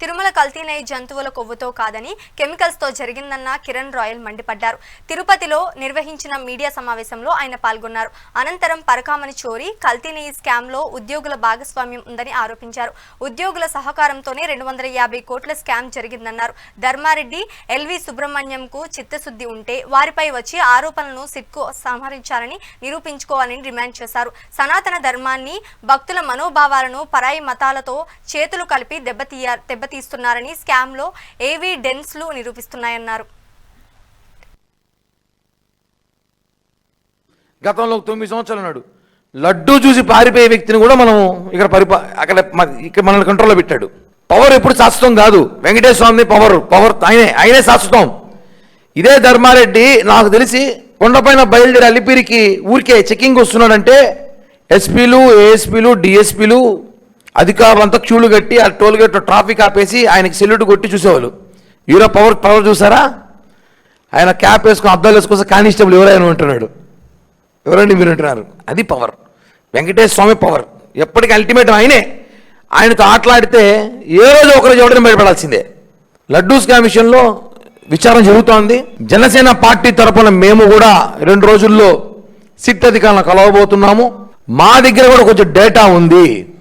తిరుమల కల్తీనై జంతువుల కొవ్వుతో కాదని కెమికల్స్తో జరిగిందన్న కిరణ్ రాయల్ మండిపడ్డారు. తిరుపతిలో నిర్వహించిన మీడియా సమావేశంలో ఆయన పాల్గొన్నారు. అనంతరం పరకామని చోరీ కల్తీనెయ్యి స్కామ్లో ఉద్యోగుల భాగస్వామ్యం ఉందని ఆరోపించారు. ఉద్యోగుల సహకారంతోనే రెండు వందల యాభై కోట్ల స్కామ్ జరిగిందన్నారు. ధర్మారెడ్డి ఎల్వి సుబ్రహ్మణ్యంకు చిత్తశుద్ధి ఉంటే వారిపై వచ్చి ఆరోపణలను సిట్కు సంహరించాలని నిరూపించుకోవాలని డిమాండ్ చేశారు. సనాతన ధర్మాన్ని భక్తుల మనోభావాలను పరాయి మతాలతో చేతులు కలిపి దెబ్బతీయ దెబ్బ దెబ్బతీస్తున్నారని స్కామ్లో ఏవీ డెన్స్లు నిరూపిస్తున్నాయన్నారు. గతంలో తొమ్మిది సంవత్సరాలు ఉన్నాడు. లడ్డూ చూసి పారిపోయే వ్యక్తిని కూడా మనం ఇక్కడ పరిపా అక్కడ ఇక్కడ మనల్ని కంట్రోల్లో పెట్టాడు. పవర్ ఎప్పుడు శాశ్వతం కాదు. వెంకటేశ్వర స్వామి పవర్ పవర్ ఆయనే ఆయనే శాశ్వతం. ఇదే ధర్మారెడ్డి నాకు తెలిసి కొండపైన బయలుదేరి అలిపిరికి ఊరికే చెకింగ్ వస్తున్నాడంటే ఎస్పీలు ఏఎస్పీలు డిఎస్పీలు అధికారులంతా క్యూలు కట్టి ఆ టోల్ గేట్ ట్రాఫిక్ ఆపేసి ఆయనకి సెల్యూట్ కొట్టి చూసేవాళ్ళు. యూరో పవర్ పవర్ చూసారా? ఆయన క్యాప్ వేసుకుని అద్దాలు వేసుకోసం కానిస్టేబుల్ ఎవరైనా ఉంటున్నాడు? ఎవరండి మీరు ఉంటున్నారు? అది పవర్. వెంకటేశ్వర స్వామి పవర్. ఎప్పటికీ అల్టిమేట్ ఆయనే. ఆయనతో ఆటలాడితే ఏ రోజు ఒకరోజు ఎవరైనా బయటపడాల్సిందే. లడ్డూ స్కామ్ విషయంలో విచారణ జరుగుతోంది. జనసేన పార్టీ తరపున మేము కూడా రెండు రోజుల్లో సిట్ అధికారులను కలవబోతున్నాము. మా దగ్గర కూడా కొంచెం డేటా ఉంది.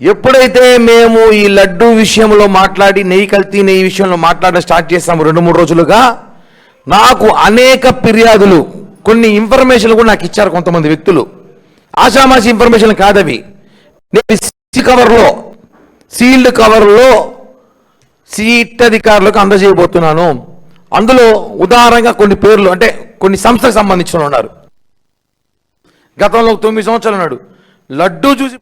ఎప్పుడైతే మేము ఈ లడ్డూ విషయంలో మాట్లాడి నెయ్యి కల్తీ నెయ్యి విషయంలో మాట్లాడడం స్టార్ట్ చేస్తాము రెండు మూడు రోజులుగా నాకు అనేక ఫిర్యాదులు కొన్ని ఇన్ఫర్మేషన్లు కూడా నాకు ఇచ్చారు కొంతమంది వ్యక్తులు. ఆషామాషి ఇన్ఫర్మేషన్ కాదవి. నేను సీ కవర్లో సీల్డ్ కవర్లో సీట్ అధికారులకు అందజేయబోతున్నాను. అందులో ఉదాహరణగా కొన్ని పేర్లు అంటే కొన్ని సంస్థకు సంబంధించిన ఉన్నారు. గతంలో తొమ్మిది సంవత్సరాలు ఉన్నాడు. లడ్డూ చూసి